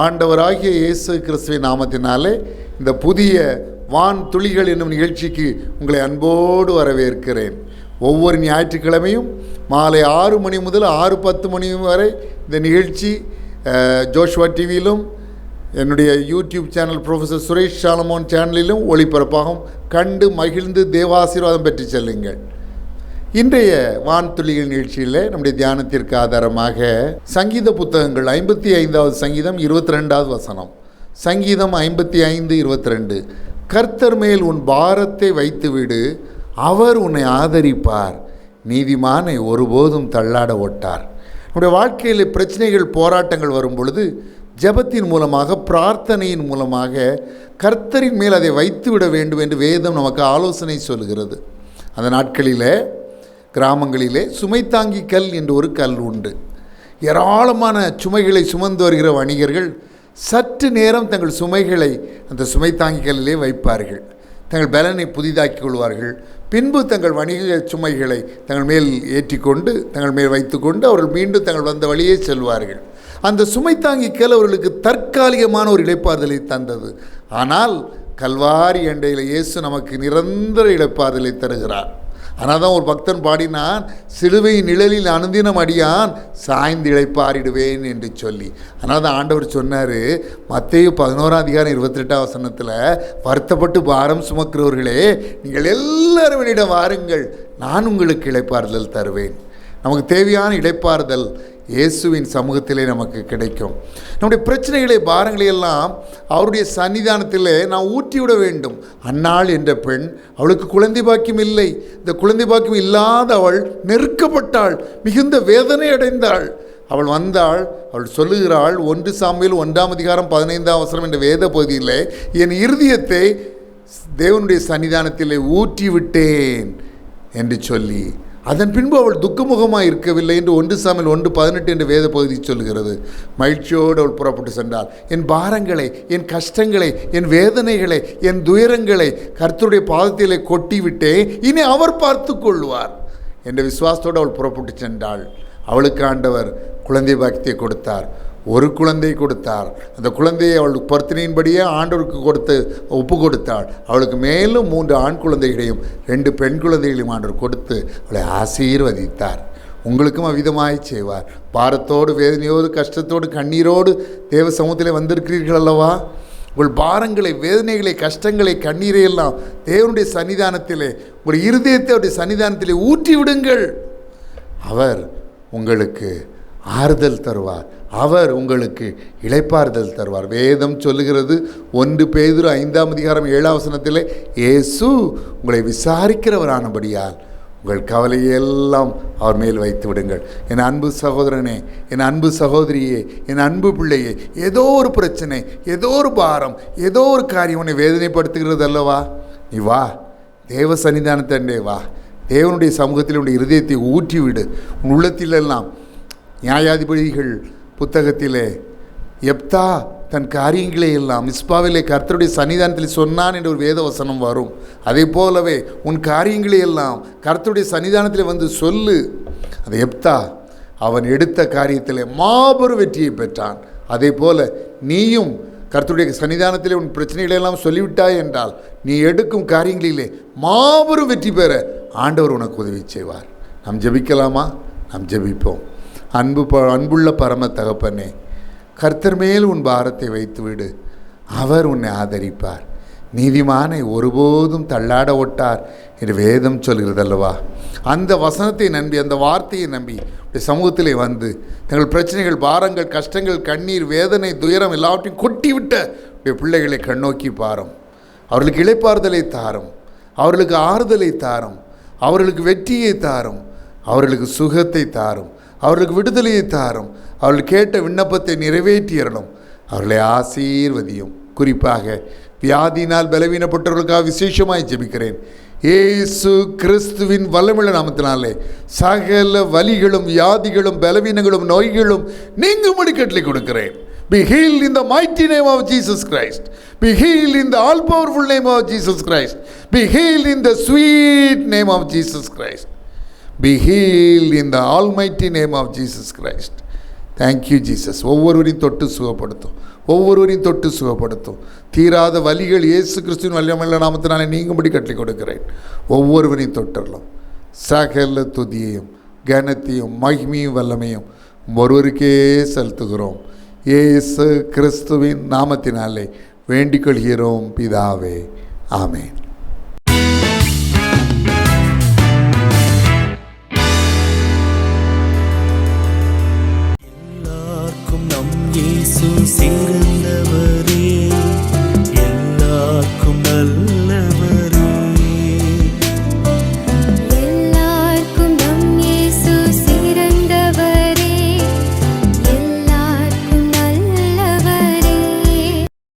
ஆண்டவராகிய இயேசு கிறிஸ்துவின் நாமத்தினாலே இந்த புதிய வான் துளிகள் என்னும் நிகழ்ச்சிக்கு உங்களை அன்போடு வரவேற்கிறேன். ஒவ்வொரு ஞாயிற்றுக்கிழமையும் மாலை ஆறு மணி முதல் ஆறு பத்து மணி வரை இந்த நிகழ்ச்சி ஜோஷ்வா டிவியிலும் என்னுடைய YouTube channel professor Suresh Solomon சேனலிலும் ஒளிபரப்பாகும். கண்டு மகிழ்ந்து தேவாசீர்வாதம் பெற்று செல்லுங்கள். இன்றைய வான்துளிகள் நிகழ்ச்சியில் நம்முடைய தியானத்திற்கு ஆதாரமாக சங்கீத புத்தகங்கள் ஐம்பத்தி ஐந்தாவது சங்கீதம் இருபத்தி ரெண்டாவது வசனம். சங்கீதம் ஐம்பத்தி ஐந்து இருபத்தி ரெண்டு கர்த்தர் மேல் உன் பாரத்தை வைத்துவிடு அவர் உன்னை ஆதரிப்பார். நீதிமானை ஒருபோதும் தள்ளாட ஒட்டார். நம்முடைய வாழ்க்கையில் பிரச்சனைகள் போராட்டங்கள் வரும் பொழுது ஜெபத்தின் மூலமாக பிரார்த்தனையின் மூலமாக கர்த்தரின் மேல் அதை வைத்துவிட வேண்டும் என்று வேதம் நமக்கு ஆலோசனை சொல்கிறது அந்த நாட்களில் கிராமங்களிலே சுமைத்தாங்கி கல் என்று ஒரு கல் உண்டு. ஏராளமான சுமைகளை சுமந்து வருகிற வணிகர்கள் சற்று நேரம் தங்கள் சுமைகளை அந்த சுமைத்தாங்கி கல்லிலே வைப்பார்கள். தங்கள் பலனை புதிதாக்கி கொள்வார்கள். பின்பு தங்கள் வணிக சுமைகளை தங்கள் மேல் ஏற்றிக்கொண்டு தங்கள் மேல் வைத்துக்கொண்டு அவர்கள் மீண்டும் தங்கள் வந்த வழியே செல்வார்கள். அந்த சுமைத்தாங்கி கல் அவர்களுக்கு தற்காலிகமான ஒரு இடைப்பாதலை தந்தது. ஆனால் கல்வாரி அண்டையில் இயேசு நமக்கு நிரந்தர இடைப்பாதலை தருகிறார். ஆனால் தான் ஒரு பக்தன் பாடினான் சிலுவை நிழலில் அனுதினம் அடியான் சாய்ந்து இழைப்பாரிடுவேன் என்று சொல்லி. ஆனால் தான் ஆண்டவர் சொன்னார் மத்தேயு பதினோராம் அதிகாரம் இருபத்தெட்டாம் வசனத்தில் வருத்தப்பட்டு பாரம் சுமக்கிறவர்களே நீங்கள் எல்லாரும் என்னிடம் வாருங்கள் நான் உங்களுக்கு இழைப்பாறுதல் தருவேன். நமக்கு தேவையான இடைப்பாறுதல் இயேசுவின் சமூகத்திலே நமக்கு கிடைக்கும். நம்முடைய பிரச்சனைகளை பாரங்களை எல்லாம் அவருடைய சன்னிதானத்திலே நாம் ஊற்றிவிட வேண்டும். அன்னாள் என்ற பெண் அவளுக்கு குழந்தை பாக்கியம் இல்லை. இந்த குழந்தை பாக்கியம் இல்லாத அவள் நெருக்கப்பட்டாள். மிகுந்த வேதனை அடைந்தாள். அவள் வந்தாள் அவள் சொல்லுகிறாள் ஒன்று சாமியில் ஒன்றாம் அதிகாரம் பதினைந்தாம் அவசரம் என்ற வேத பகுதியில் என் இருதயத்தை தேவனுடைய சன்னிதானத்திலே ஊற்றிவிட்டேன் என்று சொல்லி அதன் பின்பு அவள் துக்கமுகமாக இருக்கவில்லை என்று ஒன்று சாமியில் ஒன்று பதினெட்டு என்று வேத பகுதி சொல்கிறது மகிழ்ச்சியோடு அவள் புறப்பட்டு சென்றாள். என் பாரங்களை என் கஷ்டங்களை என் வேதனைகளை என் துயரங்களை கர்த்தருடைய பாதத்திலே கொட்டிவிட்டே இனி அவர் பார்த்து கொள்வார் என்ற விசுவாசத்தோடு அவள் புறப்பட்டு சென்றாள். அவளுக்கு ஆண்டவர் குழந்தை பாக்கியத்தை கொடுத்தார். ஒரு குழந்தை கொடுத்தார் அந்த குழந்தையை அவளுக்கு பொருத்தினின்படியே ஆண்டவருக்கு கொடுத்து ஒப்பு கொடுத்தாள். அவளுக்கு மேலும் மூன்று ஆண் குழந்தைகளையும் ரெண்டு பெண் குழந்தைகளையும் ஆண்டவர் கொடுத்து அவளை ஆசீர்வதித்தார். உங்களுக்கும் அவ்விதமாய் செய்வார். பாரத்தோடு வேதனையோடு கஷ்டத்தோடு கண்ணீரோடு தேவ சமூகத்தில் வந்திருக்கிறீர்கள் அல்லவா? உங்கள் பாரங்களை வேதனைகளை கஷ்டங்களை கண்ணீரை எல்லாம் தேவனுடைய சன்னிதானத்திலே உங்கள் இருதயத்தை அவருடைய சன்னிதானத்திலே ஊற்றி விடுங்கள் அவர் உங்களுக்கு ஆறுதல் தருவார். அவர் உங்களுக்கு இழைப்பாறுதல் தருவார். வேதம் சொல்லுகிறது ஒன்று பேதுரு ஐந்தாம் அதிகாரம் ஏழாம் வசனத்தில் இயேசு உங்களை விசாரிக்கிறவரானபடியால் உங்கள் கவலையெல்லாம் அவர் மேல் வைத்து விடுங்கள். என் அன்பு சகோதரனே என் அன்பு சகோதரியே என் அன்பு பிள்ளையே ஏதோ ஒரு பிரச்சனை ஏதோ ஒரு பாரம் ஏதோ ஒரு காரியம் உன்னை வேதனைப்படுத்துகிறது அல்லவா நீ வா தேவ சன்னிதானத்தண்டே வா. தேவனுடைய சமூகத்தில் உன்னுடைய இருதயத்தை ஊற்றிவிடு. உன் உள்ளத்திலெல்லாம் நியாயாதிபதிகள் புத்தகத்திலே எப்தா தன் காரியங்களை எல்லாம் மிஸ்பாவிலே கர்த்தருடைய சன்னிதானத்தில் சொன்னான் என்ற ஒரு வேத வசனம் வரும். அதே போலவே உன் காரியங்களை எல்லாம் கர்த்தருடைய சன்னிதானத்தில் வந்து சொல்லு. அது எப்தா அவன் எடுத்த காரியத்தில் மாபெரும் வெற்றியை பெற்றான். அதே போல நீயும் கர்த்தருடைய சன்னிதானத்திலே உன் பிரச்சனைகளை எல்லாம் சொல்லிவிட்டாய் என்றால் நீ எடுக்கும் காரியங்களிலே மாபெரும் வெற்றி பெற ஆண்டவர் உனக்கு உதவி செய்வார். நாம் ஜெபிக்கலாமா? நாம் ஜெபிப்போம். அன்பு ப அன்புள்ள பரம தகப்பனே கர்த்தர் மேல் உன் பாரத்தை வைத்துவிடு. அவர் உன்னை ஆதரிப்பார். நீதிமானை ஒருபோதும் தள்ளாட ஒட்டார் என்று வேதம் சொல்கிறதல்லவா? அந்த வசனத்தை நம்பி அந்த வார்த்தையை நம்பி சமூகத்திலே வந்து தங்கள் பிரச்சனைகள் பாரங்கள் கஷ்டங்கள் கண்ணீர் வேதனை துயரம் எல்லாவற்றையும் கொட்டிவிட்ட பிள்ளைகளை கண்ணோக்கி பாரும். அவர்களுக்கு இழைப்பாறுதலை தாரும். அவர்களுக்கு ஆறுதலை தாரும். அவர்களுக்கு வெற்றியை தாரும். அவர்களுக்கு சுகத்தை தாரும். அவர்களுக்கு விடுதலையை தாரும். அவர்கள் கேட்ட விண்ணப்பத்தை நிறைவேற்றியறணும் அவர்களை ஆசீர்வதியும். குறிப்பாக வியாதியினால் பலவீனப்பட்டவர்களுக்காக விசேஷமாய் ஜெபிக்கிறேன். ஏசு கிறிஸ்துவின் வல்லமிழ நாமத்தினாலே சகல வலிகளும் வியாதிகளும் பலவீனங்களும் நோய்களும் நீங்கும்படி கட்டளை கொடுக்கிறேன். Be heal in the mighty name of Jesus Christ be heal in the all powerful name of Jesus Christ be heal in the sweet name of Jesus Christ be healed in the almighty name of Jesus Christ thank you Jesus ஒவ்வொருவரையும் தொட்டு சுகப்படுத்தும். ஒவ்வொருவரையும் தொட்டு சுகப்படுத்தும். தீராத வலிகள் இயேசு கிறிஸ்துவின் வல்லமையுள்ள நாமத்தினாலே நீங்கும்படி கட்டி கொடுக்கிறேன். ஒவ்வொருவரையும் தொட்டுடலாம் சகல துதியையும் கனத்தையும் மகிமையும் வல்லமையும் ஒருவருக்கே செலுத்துகிறோம். இயேசு கிறிஸ்துவின் நாமத்தினாலே வேண்டிக் கொள்கிறோம் பிதாவே. ஆமேன்.